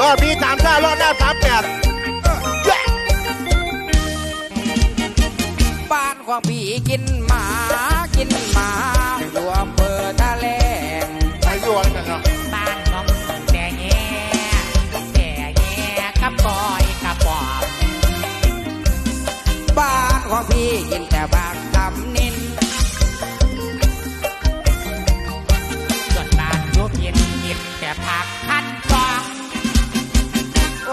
ออมีสามซ่ารอดหน้าสามแปดบ้านของพี่กินหมา กินหมาอยู่อำเภอทะเลงไปอยู่อะไรกันเนาะบ้านของแต่แง่แต่แง่กับปอยกับปอบบ้านของพี่กินแต่บางตำนินส่วน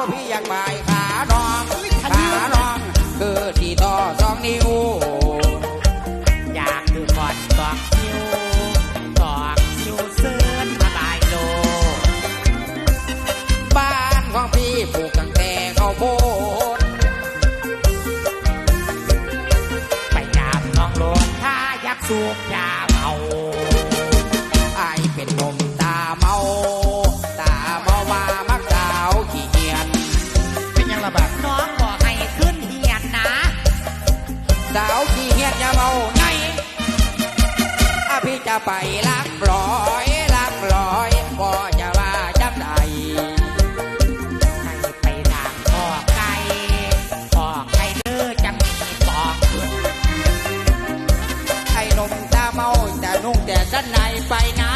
พี่อยากไปขาน้องขาน้อง คือที่ต่อสองนิ้ว อยากดูก่อนบอกคิวบอกคิวเสื้อนมาบายโลบ้านของพี่ปลูกตั้งแต่ข้าโพดไปยามน้องโลดถ้าอยากสูบยาเมา สาวขี้เงียบอย่าเมาไงพี่จะไปลักลอยลักลอยก็จะว่าจับใดให้ไปทางพอกไก่พอกไก่เด้อจะมีบอกไอ้นมตาเมาแต่นุ่งแต่สั้นในไปนะ